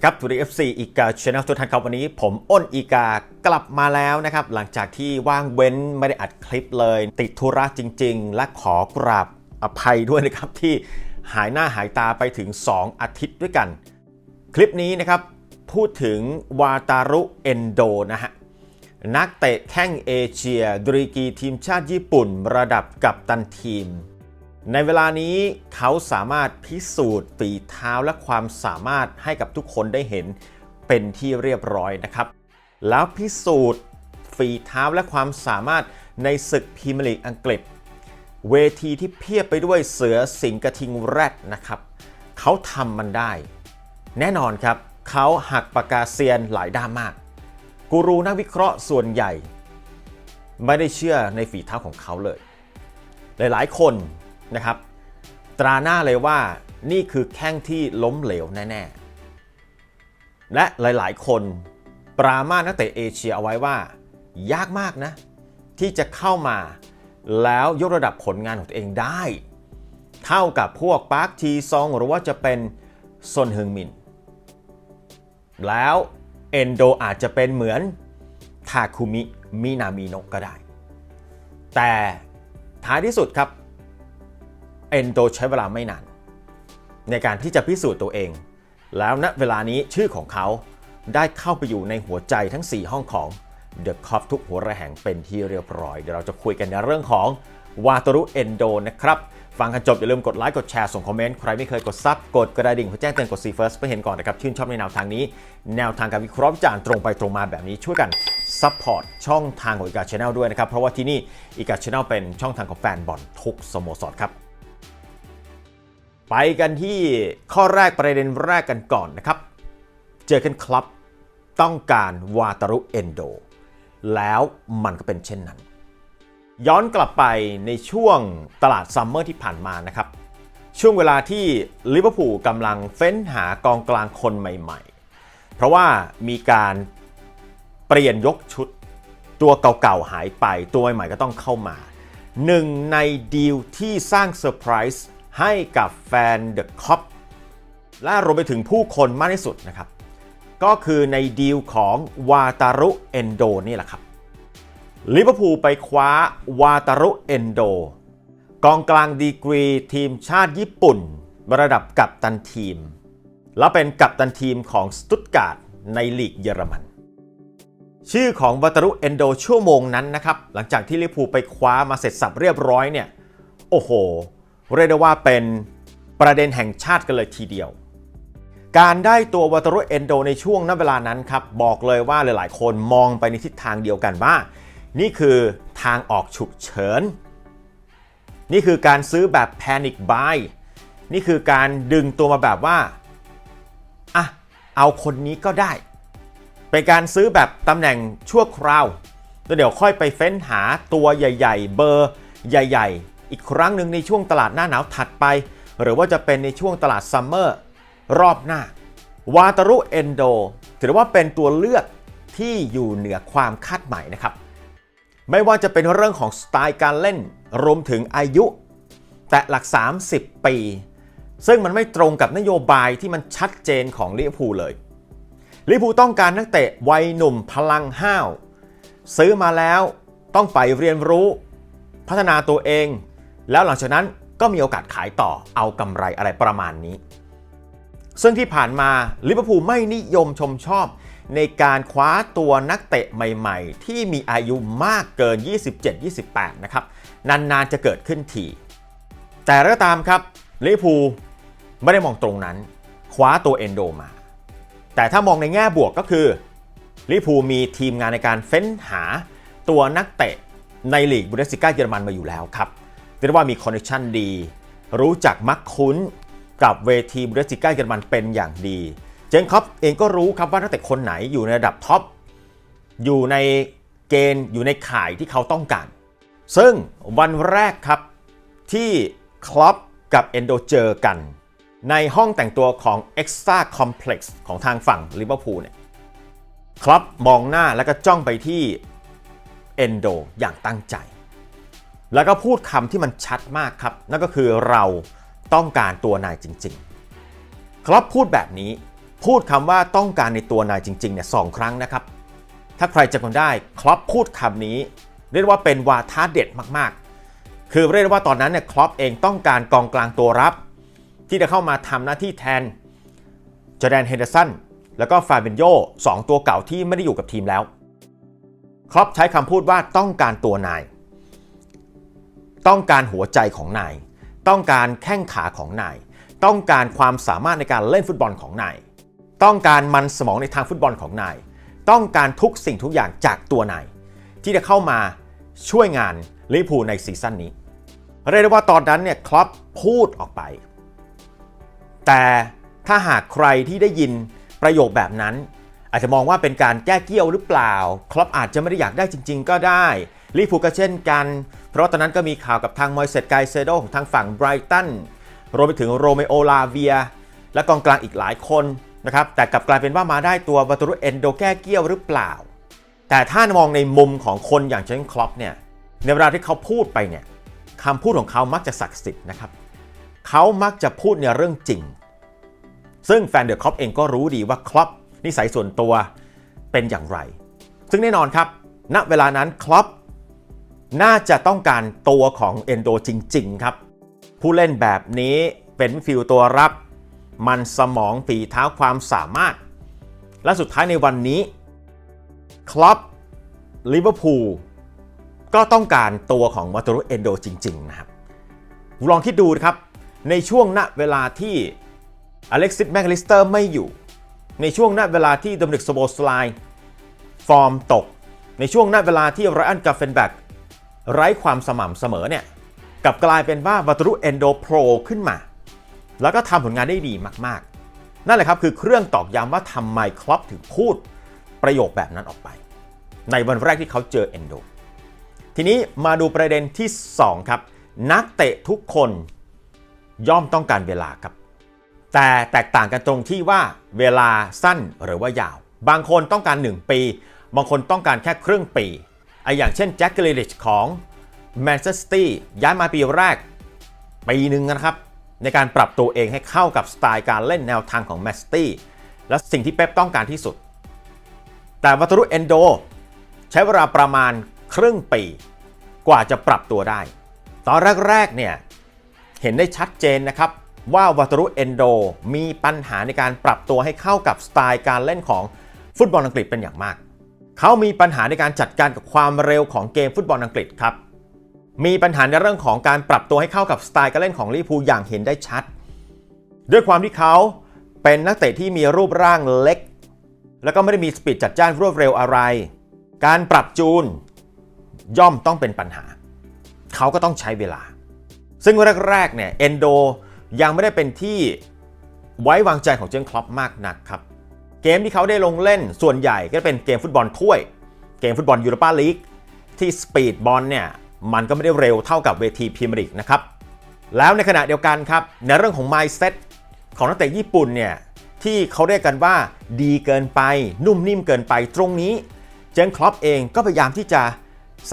ดีครับทูดีเอฟซีอีกาช anel ทุกท่านครับวันนี้ผมอ้นอีกากลับมาแล้วนะครับ หลังจากที่ว่างเว้นไม่ได้อัดคลิปเลย ติดธุระจริง ๆ และขอกราบอภัยด้วยนะครับ ที่หายหน้าหายตาไปถึง 2 อาทิตย์ด้วยกัน คลิปนี้นะครับ พูดถึงวาตารุเอนโดนะฮะ นักเตะแข้งเอเชียดรีกีทีมชาติญี่ปุ่น ระดับกัปตันทีม ในเวลานี้เขาสามารถพิสูจน์ฝีเท้าและความสามารถให้กับทุกคนได้เห็นเป็นที่เรียบร้อยนะครับ แล้วพิสูจน์ฝีเท้าและความสามารถในศึกพรีเมียร์ลีกอังกฤษ เวทีที่เพียบไปด้วยเสือสิงกระทิงแรดนะครับเขาทำมันได้ แน่นอนครับเขาหักปากกาเซียนหลายด้านมาก กูรูนักวิเคราะห์ส่วนใหญ่ ไม่ได้เชื่อในฝีเท้าของเขาเลย หลายๆ คน นะครับ ตราหน้าเลยว่านี่คือแข้งที่ล้มเหลวแน่ ๆ และหลายๆ คนปรามานักเตะเอเชียเอาไว้ว่า ยากมากนะ ที่จะเข้ามาแล้วยกระดับผลงานของตัวเองได้ เท่ากับพวกปาร์คทีซองหรือว่าจะเป็นซนฮึงมิน แล้วเอนโดอาจจะเป็นเหมือนทาคุมิมินามิโนะก็ได้ แต่ท้ายที่สุดครับ เอนโดใช้เวลาไม่นาน ในการที่จะพิสูจน์ตัวเอง แล้วณเวลานี้ชื่อของเขาได้เข้าไปอยู่ในหัวใจทั้ง 4 ห้องของ The c o p ทุกหัวระแหงเป็นที่เรียบร้อย เดี๋ยวเราจะคุยกันในเรื่องของวาตรุเอนโดนะครับ ฟังกันจบอย่าลืมกดไลค์กดแชร์ส่งคอมเมนต์ ใครไม่เคยกดซับกดกระดิ่งเพื่อแจ้งเตือนกด See First เพื่อเห็นก่อนนะครับ ชื่นชอบในแนวทางนี้ แนวทางการวิเคราะห์วิจารณ์ตรงไปตรงมาแบบนี้ช่วยกันซัพพอร์ตช่องทางของอีกาช Channel ด้วยนะครับ เพราะว่าที่นี่อีกาช Channel เป็นช่องทางของแฟนบอลทุกสโมสรครับ ไปกันที่ข้อแรกประเด็นแรกกันก่อนนะครับ เจอกันคลับต้องการวาตารุเอนโด แล้วมันก็เป็นเช่นนั้น ย้อนกลับไปในช่วงตลาดซัมเมอร์ที่ผ่านมานะครับ ช่วงเวลาที่ลิเวอร์พูลกำลังเฟ้นหากองกลางคนใหม่ๆ เพราะว่ามีการเปลี่ยนยกชุดตัวเก่าๆหายไปตัวใหม่ๆก็ต้องเข้ามาหนึ่งในดีลที่สร้างเซอร์ไพรส์ ให้กับแฟนเดอะคอปและรวมไปถึงผู้คนมากที่สุดนะครับ ก็คือในดีลของวาตารุเอนโดนี่แหละครับลิเวอร์พูลไปคว้าวาตารุเอนโดกองกลางดีกรีทีมชาติญี่ปุ่น ระดับกัปตันทีม และเป็นกัปตันทีมของสตุตการ์ดในลีกเยอรมัน ชื่อของวาตารุเอนโดชั่วโมงนั้นนะครับ หลังจากที่ลิเวอร์พูลไปคว้ามาเสร็จสับเรียบร้อยเนี่ย โอ้โห เรียกได้ว่าเป็นประเด็นแห่งชาติกันเลยทีเดียว การได้ตัววาตรุเอนโดในช่วงนั้นเวลานั้นครับ บอกเลยว่าหลายๆ คนมองไปในทิศทางเดียวกันว่า นี่คือทางออกฉุกเฉิน นี่คือการซื้อแบบ panic buy นี่คือการดึงตัวมาแบบว่าอะเอาคนนี้ก็ได้ เป็นการซื้อแบบตำแหน่งชั่วคราวแล้วเดี๋ยวค่อยไปเฟ้นหาตัวใหญ่ ๆ เบอร์ใหญ่ๆ อีกครั้งหนึ่งในช่วงตลาดหน้าหนาวถัดไป หรือว่าจะเป็นในช่วงตลาดซัมเมอร์รอบหน้าวาตารุเอนโดถือว่าเป็นตัวเลือกที่อยู่เหนือความคาดหมายนะครับ ไม่ว่าจะเป็นเรื่องของสไตล์การเล่น รวมถึงอายุ แต่หลัก 30 ปี ซึ่งมันไม่ตรงกับนโยบายที่มันชัดเจนของลิเวอร์พูลเลยลิเวอร์พูลต้องการนักเตะวัยหนุ่มพลังห้าว ซื้อมาแล้วต้องไปเรียนรู้ พัฒนาตัวเอง แล้วหลังจากนั้นก็มีโอกาสขายต่อเอากำไรอะไรประมาณนี้ ซึ่งที่ผ่านมาลิเวอร์พูลไม่นิยมชมชอบ ในการคว้าตัวนักเตะใหม่ๆ ที่มีอายุมากเกิน 27-28 นะครับ นานๆจะเกิดขึ้นทีแต่ก็ตามครับลิเวอร์พูลไม่ได้มองตรงนั้น คว้าตัวเอนโดมา แต่ถ้ามองในแง่บวกก็คือลิเวอร์พูลมีทีมงานในการเฟ้นหาตัวนักเตะในลีกบุนเดสลิก้าเยอรมันมาอยู่แล้วครับ เรียกว่ามีคอนเนคชันดี รู้จักมักคุ้นกับเวทีบุนเดสลิก้าเยอรมันเป็นอย่างดี เจนคอปเองก็รู้ครับว่านักเตะคนไหนอยู่ในระดับท็อปอยู่ในเกณฑ์อยู่ในข่ายที่เขาต้องการ ซึ่งวันแรกครับที่คลอปกับเอนโดเจอกัน ในห้องแต่งตัวของ Extra Complex ของทางฝั่งลิเวอร์พูลเนี่ยคลอปมองหน้าแล้วก็จ้องไปที่เอนโดอย่างตั้งใจ แล้วก็พูดคำที่มันชัดมากครับ นั่นก็คือเราต้องการตัวนายจริง ๆ ครอปพูดแบบนี้พูดคำว่าต้องการในตัวนายจริงๆเนี่ยสองครั้งนะครับ ถ้าใครจำกันได้คลอปพูดคำนี้ เรียกว่าเป็นวาทะเด็ดมากๆ คือเรียกว่าตอนนั้นเนี่ยคลอปเองต้องการกองกลางตัวรับ ที่จะเข้ามาทำหน้าที่แทนจอแดนเฮนเดอร์สันแล้วก็ฟาเบนโยสองตัวเก่าที่ไม่ได้อยู่กับทีมแล้วครอปใช้คำพูดว่าต้องการตัวนาย ต้องการหัวใจของนาย ต้องการแข้งขาของนาย ต้องการความสามารถในการเล่นฟุตบอลของนาย ต้องการมันสมองในทางฟุตบอลของนาย ต้องการทุกสิ่งทุกอย่างจากตัวนาย ที่จะเข้ามาช่วยงานลิเวอร์พูลในซีซั่นนี้เรียกได้ว่าตอนนั้นเนี่ยครอปพูดออกไป แต่ถ้าหากใครที่ได้ยินประโยคแบบนั้น อาจจะมองว่าเป็นการแก้เกี้ยวหรือเปล่าครอปอาจจะไม่ได้อยากได้จริง ๆ ก็ได้ลิเวอร์พูลก็เช่นกัน เพราะตอนนั้นก็มีข่าวกับทางมอยเซตไกเซโดของทางฝั่งไบรตันรวมไปถึงโรเมโอลาเวีย และกองกลางอีกหลายคนนะครับแต่กลับกลายเป็นว่ามาได้ตัววัตรุเอนโดแก้เกี้ยวหรือเปล่า แต่ถ้ามองในมุมของคนอย่างเชนคลอปเนี่ยในเวลาที่เขาพูดไปเนี่ยคำพูดของเขามักจะศักดิ์สิทธิ์นะครับเขามักจะพูดในเรื่องจริง ซึ่งแฟนเดอะคลอปเองก็รู้ดีว่าคลอปนิสัยส่วนตัวเป็นอย่างไร ซึ่งแน่นอนครับ ณ เวลานั้นคลอป น่าจะต้องการตัวของเอนโดจริง ๆ ครับ ผู้เล่นแบบนี้เป็นฟิลตัวรับ มันสมองฝีเท้าความสามารถ และสุดท้ายในวันนี้คลอปลิเวอร์พูลก็ต้องการตัวของวัตรุเอนโดจริง ๆ นะครับ ลองคิดดูนะครับ ในช่วงณเวลาที่อเล็กซิสแมคลิสเตอร์ไม่อยู่ ในช่วงณเวลาที่โดมินิกโซโบสไลฟอร์มตก ในช่วงณเวลาที่ไรอันกาเฟนแบก ไร้ความสม่ำเสมอเนี่ยกลับกลายเป็นว่าวัตรุเอนโดโผล่ขึ้นมา แล้วก็ทำผลงานได้ดีมากๆ นั่นแหละครับคือเครื่องตอกย้ำว่าทำไมครอปถึงพูดประโยคแบบนั้นออกไป ในวันแรกที่เขาเจอเอนโดทีนี้มาดูประเด็นที่ 2 ครับ นักเตะทุกคนย่อมต้องการเวลาครับ แต่แตกต่างกันตรงที่ว่าเวลาสั้นหรือว่ายาว บางคนต้องการ 1 ปี บางคนต้องการแค่ครึ่งปี ไออย่างเช่นแจ็คเกอร์ลิชของแมนเชสเตอร์ย้ายมาปีแรกปีหนึ่งนะครับ ในการปรับตัวเองให้เข้ากับสไตล์การเล่นแนวทางของแมนเชสเตอร์และสิ่งที่เป๊ปต้องการที่สุด แต่วัตรุเอนโด ใช้เวลาประมาณครึ่งปีกว่าจะปรับตัวได้ ตอนแรกๆเนี่ยเห็นได้ชัดเจนนะครับว่าวัตรุเอนโดมีปัญหาในการปรับตัวให้เข้ากับสไตล์การเล่นของฟุตบอลอังกฤษเป็นอย่างมาก เขามีปัญหาในการจัดการกับความเร็วของเกมฟุตบอลอังกฤษครับ มีปัญหาในเรื่องของการปรับตัวให้เข้ากับสไตล์การเล่นของลิเวอร์พูลอย่างเห็นได้ชัด ด้วยความที่เขาเป็นนักเตะที่มีรูปร่างเล็ก แล้วก็ไม่ได้มีสปีดจัดจ้านรวดเร็วอะไร การปรับจูน ย่อมต้องเป็นปัญหา เขาก็ต้องใช้เวลา ซึ่งแรกๆเนี่ยเอนโดยังไม่ได้เป็นที่ไว้วางใจของเจนคลอปมากนักครับ เกมที่เขาได้ลงเล่นส่วนใหญ่ก็เป็นเกมฟุตบอลถ้วย เกมฟุตบอลยูโรปาลีกที่สปีดบอลเนี่ยมันก็ไม่ได้เร็วเท่ากับเวทีพรีเมียร์ลีกนะครับ แล้วในขณะเดียวกันครับในเรื่องของ mindset ของนักเตะญี่ปุ่นเนี่ยที่เขาเรียกกันว่าดีเกินไปนุ่มนิ่มเกินไปตรงนี้ เจนคลอปเองก็พยายามที่จะ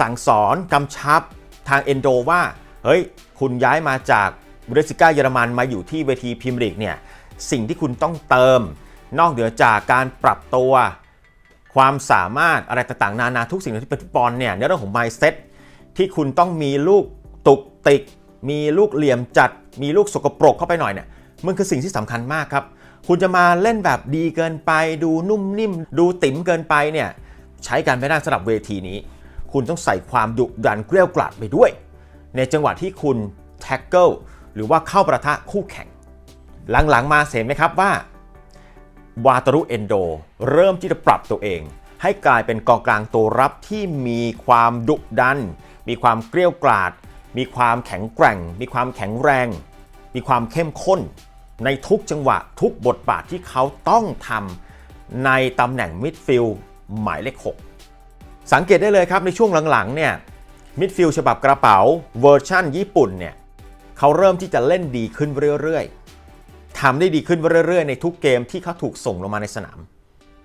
สั่งสอนกำชับทางเอนโดว่า เฮ้ย คุณย้ายมาจากบุนเดสซิก้าเยอรมันมาอยู่ที่เวทีพรีเมียร์ลีกเนี่ยสิ่งที่คุณต้องเติม นอกเหนือจากการปรับตัว ความสามารถอะไรต่างๆ นานาทุกสิ่งที่เป็นฟุตบอลเนี่ยในเรื่องของ mindset ที่คุณต้องมีลูกตุกติก มีลูกเหลี่ยมจัด มีลูกสกปรกเข้าไปหน่อยเนี่ยมันคือสิ่งที่สำคัญมากครับ คุณจะมาเล่นแบบดีเกินไป ดูนุ่มนิ่ม ดูติ๋มเกินไปเนี่ยใช้การไม่ได้สำหรับเวทีนี้ คุณต้องใส่ความดุดันเกลี้ยกล่อมไปด้วย ในจังหวะที่คุณแท็กเกิลหรือว่าเข้าประทะคู่แข่ง หลังๆมาเห็นไหมครับว่า วาตารุเอนโด เริ่มที่จะปรับตัวเอง ให้กลายเป็นกองกลางตัวรับที่มีความดุดัน มีความเกลี้ยกล่อมมีความแข็งแกร่ง มีความแข็งแรง มีความเข้มข้น ในทุกจังหวะทุกบทบาทที่เขาต้องทำในตำแหน่งมิดฟิลด์หมายเลข 6 สังเกตได้เลยครับในช่วงหลังๆเนี่ยมิดฟิลด์ฉบับกระเป๋าเวอร์ชั่นญี่ปุ่นเนี่ยเขาเริ่มที่จะเล่นดีขึ้นเรื่อยๆ ทำได้ดีขึ้นเรื่อยๆ ในทุกเกมที่เขาถูกส่งลงมาในสนาม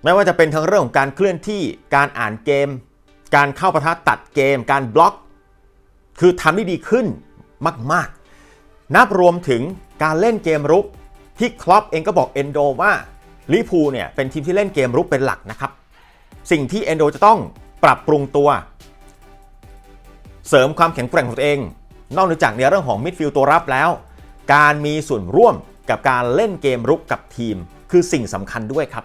ไม่ว่าจะเป็นทั้งเรื่องของการเคลื่อนที่การอ่านเกม การเข้าประทะตัดเกม การบล็อก คือทำได้ดีขึ้นมากๆ นับรวมถึงการเล่นเกมรุกที่คลอปเองก็บอกเอนโดว่าลิพูเนี่ยเป็นทีมที่เล่นเกมรุกเป็นหลักนะครับ สิ่งที่เอนโดจะต้องปรับปรุงตัว เสริมความแข็งแกร่งของตัวเอง นอกจากในเรื่องของมิดฟิลด์ตัวรับแล้ว การมีส่วนร่วม กับการเล่นเกมรุกกับทีม คือสิ่งสำคัญด้วยครับ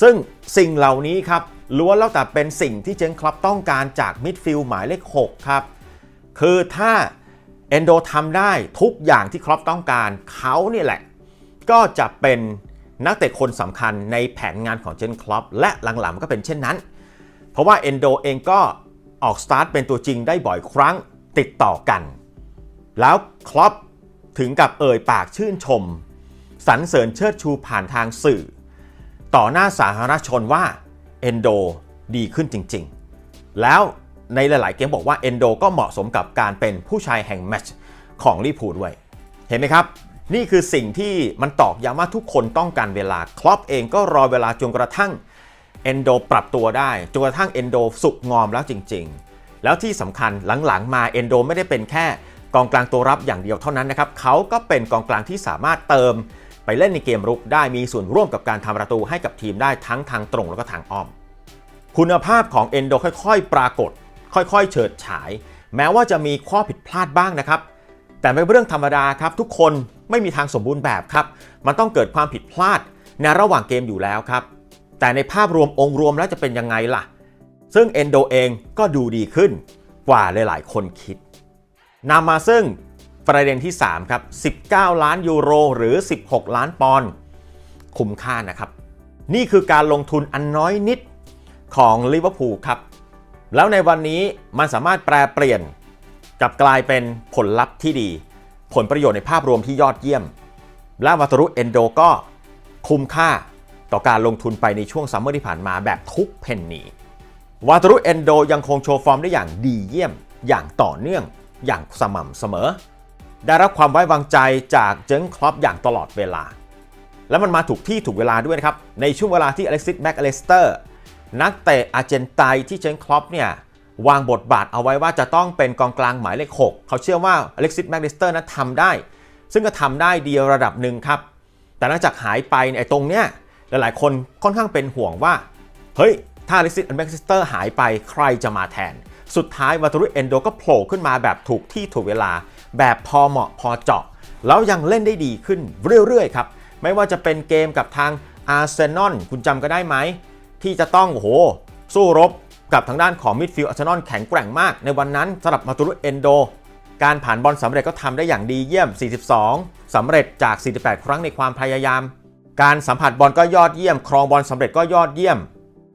ซึ่งสิ่งเหล่านี้ครับล้วนแล้วแต่เป็นสิ่งที่เจนคลับต้องการจากมิดฟิลด์หมายเลข 6 ครับ คือถ้าเอนโดทำได้ทุกอย่างที่ครอปต้องการเขาเนี่ยแหละ ก็จะเป็นนักเตะคนสำคัญในแผนงานของเจนคลอปและหลังๆก็เป็นเช่นนั้น เพราะว่าเอนโดเองก็ออกสตาร์ทเป็นตัวจริงได้บ่อยครั้งติดต่อกัน แล้วคลอป ถึงกับเอ่ยปากชื่นชมสรรเสริญเชิดชูผ่านทางสื่อ ต่อหน้าสาธารณชนว่าเอนโดดีขึ้นจริงๆ แล้วในหลายๆเกมบอกว่าเอนโดก็เหมาะสมกับการเป็นผู้ชายแห่งแมชของลิเวอร์พูด้วย เห็นไหมครับ นี่คือสิ่งที่มันตอกย้ำว่าทุกคนต้องการเวลา คลอปเองก็รอเวลาจนกระทั่งเอนโดปรับตัวได้จนกระทั่งเอนโดสุกงอมแล้วจริง ๆ แล้วที่สำคัญหลังๆ มาเอนโดไม่ได้เป็นแค่ กองกลางตัวรับอย่างเดียวเท่านั้นนะครับเขาก็เป็นกองกลางที่สามารถเติมไปเล่นในเกมรุกได้มีส่วนร่วมกับการทำประตูให้กับทีมได้ทั้งทางตรงแล้วก็ทางอ้อม คุณภาพของเอนโดค่อยๆ ปรากฏ ค่อยๆ เฉิดฉาย แม้ว่าจะมีข้อผิดพลาดบ้างนะครับ แต่เป็นเรื่องธรรมดาครับ ทุกคนไม่มีทางสมบูรณ์แบบครับ มันต้องเกิดความผิดพลาดในระหว่างเกมอยู่แล้วครับ แต่ในภาพรวมองค์รวมแล้วจะเป็นยังไงล่ะ ซึ่งเอนโดเองก็ดูดีขึ้นกว่าหลายๆ คนคิด นำมาซึ่งประเด็นที่ 3 ครับ 19 ล้านยูโร หรือ 16 ล้านปอนด์คุ้มค่านะครับ นี่คือการลงทุนอันน้อยนิดของลิเวอร์พูลครับ แล้วในวันนี้มันสามารถแปลเปลี่ยนกับกลายเป็นผลลัพธ์ที่ดี ผลประโยชน์ในภาพรวมที่ยอดเยี่ยม และวัตรุเอนโดก็คุ้มค่าต่อการลงทุนไปในช่วงซัมเมอร์ที่ผ่านมาแบบทุกเพนนีวาตรุเอนโดยังคงโชว์ฟอร์มได้อย่างดีเยี่ยมอย่างต่อเนื่อง อย่างสม่ำเสมอ ได้รับความไว้วางใจจากเจงครอปอย่างตลอดเวลา และมันมาถูกที่ถูกเวลาด้วยนะครับ ในช่วงเวลาที่อเล็กซิสแบ็กอเลสเตอร์นักเตะอาร์เจนไตที่เจนครอปเนี่ยวางบทบาทเอาไว้ว่าจะต้องเป็นกองกลางหมายเลข 6 เขาเชื่อว่าอเล็กซิสแบ็กอเลสเตอร์นั้นทำได้ ซึ่งก็ทำได้ดีระดับหนึ่งครับ แต่หลังจากหายไปเนี่ยไอ้ตรงเนี้ยหลายๆ คนค่อนข้างเป็นห่วงว่า เฮ้ย ถ้าอเล็กซิสแบ็กอเลสเตอร์หายไปใครจะมาแทน สุดท้ายวาตารุเอนโดก็โผล่ขึ้นมาแบบถูกที่ถูกเวลา แบบพอเหมาะพอเจาะ แล้วยังเล่นได้ดีขึ้นเรื่อยๆครับ ไม่ว่าจะเป็นเกมกับทางอาร์เซนอลคุณจำก็ได้ไหม ที่จะต้องโอ้โห สู้รบกับทางด้านของมิดฟิลด์อาร์เซนอลแข็งแกร่งมาก ในวันนั้นสำหรับมาตุรุเอนโด การผ่านบอลสำเร็จก็ทำได้อย่างดีเยี่ยม 42สำเร็จจาก 48 ครั้งในความพยายาม การสัมผัสบอลก็ยอดเยี่ยม ครองบอลสำเร็จก็ยอดเยี่ยม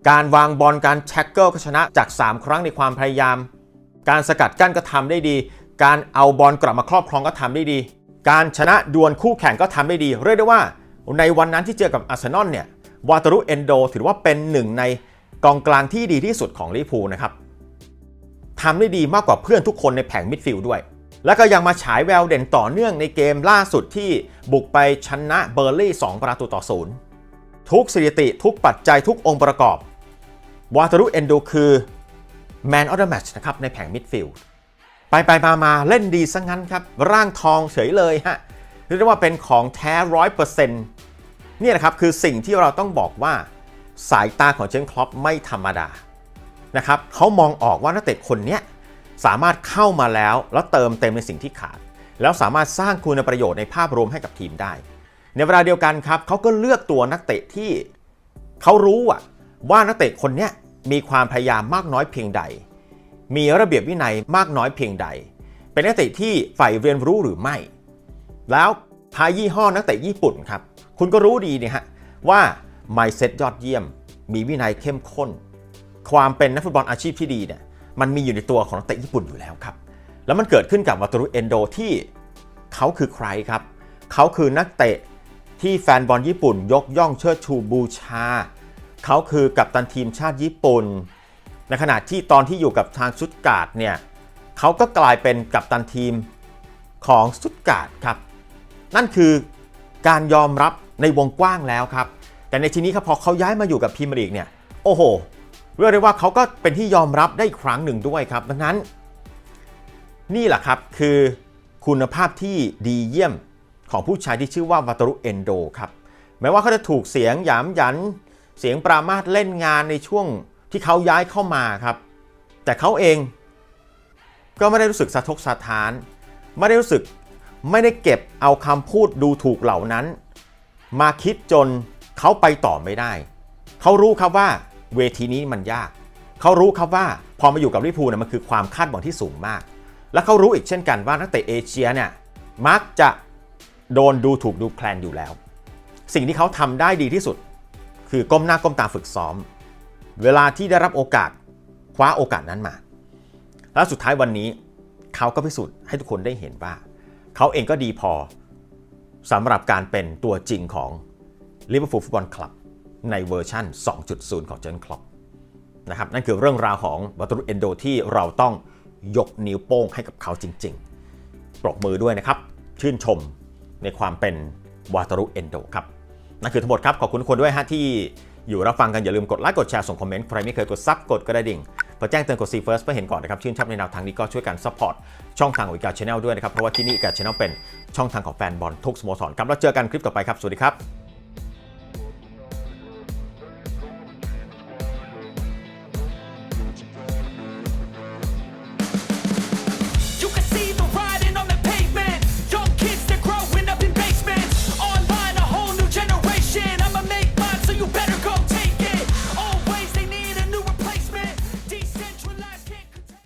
การวางบอลการแท็กเกิลก็ชนะจาก 3 ครั้งในความพยายาม การสกัดกั้นก็ทำได้ดี การเอาบอลกลับมาครอบครองก็ทำได้ดี การชนะดวลคู่แข่งก็ทำได้ดี เรียกได้ว่า ในวันนั้นที่เจอกับอาร์เซนอลเนี่ยวาตารุเอนโดถือว่าเป็นหนึ่งในกองกลางที่ดีที่สุดของลิเวอร์พูลนะครับทำได้ดีมากกว่าเพื่อนทุกคนในแผงมิดฟิลด์ด้วย แล้วก็ยังมาฉายแววเด่นต่อเนื่องในเกมล่าสุดที่บุกไปชนะเบอร์ลี่ 2 ประตูต่อศูนย์ทุกสถิติทุกปัจจัยทุกองค์ประกอบ วาตารุเอนโดคือ Man of the Match นะครับในแผงมิดฟิลด์ไปไปมามาเล่นดีซะงั้นครับ ร่างทองเฉยเลยฮะเรียกได้ว่าเป็นของแท้ร้อยเปอร์เซ็นต์นี่แหละครับ คือสิ่งที่เราต้องบอกว่าสายตาของเจนคลอปไม่ธรรมดานะครับเขามองออกว่านักเตะคนนี้สามารถเข้ามาแล้วแล้วเติมเต็มในสิ่งที่ขาด แล้วสามารถสร้างคุณประโยชน์ในภาพรวมให้กับทีมได้ ในเวลาเดียวกันครับเขาก็เลือกตัวนักเตะที่เขารู้อะว่านักเตะคนนี้ มีความพยายามมากน้อยเพียงใด มีระเบียบวินัยมากน้อยเพียงใด เป็นนักเตะที่ใฝ่เรียนรู้หรือไม่ แล้วพายี่ห้อนักเตะญี่ปุ่นครับ คุณก็รู้ดีเนี่ยฮะว่า mindset ยอดเยี่ยม มีวินัยเข้มข้น ความเป็นนักฟุตบอลอาชีพที่ดีเนี่ยมันมีอยู่ในตัวของนักเตะญี่ปุ่นอยู่แล้วครับ แล้วมันเกิดขึ้นกับวัตรุเอนโดที่เขาคือใครครับ เขาคือนักเตะที่แฟนบอลญี่ปุ่นยกย่องเชิดชูบูชา เขาคือกัปตันทีมชาติญี่ปุ่น ในขณะที่ตอนที่อยู่กับทางชุดการ์ดเนี่ยเขาก็กลายเป็นกัปตันทีมของชุดการ์ดครับ นั่นคือการยอมรับในวงกว้างแล้วครับ แต่ในทีนี้ครับพอเขาย้ายมาอยู่กับพรีเมียร์ลีกเนี่ยโอ้โหเรียกได้ว่าเขาก็เป็นที่ยอมรับได้อีกครั้งหนึ่งด้วยครับ ดังนั้น นี่แหละครับคือคุณภาพที่ดีเยี่ยมของผู้ชายที่ชื่อว่าวาตารุเอนโดครับแม้ว่าเขาจะถูกเสียงหยามหยัน เสียงปรามาสเล่นงานในช่วงที่เขาย้ายเข้ามาครับ แต่เขาเองก็ไม่ได้รู้สึกสะทกสะท้าน ไม่ได้รู้สึกไม่ได้เก็บเอาคำพูดดูถูกเหล่านั้น มาคิดจนเขาไปต่อไม่ได้ เขารู้ครับว่าเวทีนี้มันยาก เขารู้ครับว่าพอมาอยู่กับลิเวอร์พูลเนี่ยมันคือความคาดหวังที่สูงมาก และเขารู้อีกเช่นกันว่านักเตะเอเชียเนี่ยมักจะโดนดูถูกดูแคลนอยู่แล้ว สิ่งที่เขาทำได้ดีที่สุด คือก้มหน้าก้มตาฝึกซ้อม เวลาที่ได้รับโอกาสคว้าโอกาสนั้นมา และสุดท้ายวันนี้เขาก็พิสูจน์ให้ทุกคนได้เห็นว่า เขาเองก็ดีพอสำหรับการเป็นตัวจริงของ Liverpool Football Club ในเวอร์ชั่น 2.0 ของเจนคล็อปนะครับนั่นคือเรื่องราวของวัตรุเอนโดที่เราต้องยกนิ้วโป้งให้กับเขาจริง ๆ ปรบมือด้วยนะครับ ชื่นชมในความเป็นวาตารุเอนโดครับ นั่นคือทั้งหมดครับขอบคุณคนด้วยฮะที่อยู่รับฟังกันอย่าลืมกดไลค์กดแชร์ส่งคอมเมนต์ใครไม่เคยกดซับกดกระดิ่งเพื่อแจ้งเตือนกดซีเฟิร์สเพื่อเห็นก่อนนะครับชื่นชอบในแนวทางนี้ก็ช่วยกันซัพพอร์ตช่องทางของอีกาชแนลด้วยนะครับเพราะว่าที่นี่อีกาชแนลเป็นช่องทางของแฟนบอลทุกสโมสรครับแล้วเจอกันคลิปต่อไปครับสวัสดีครับ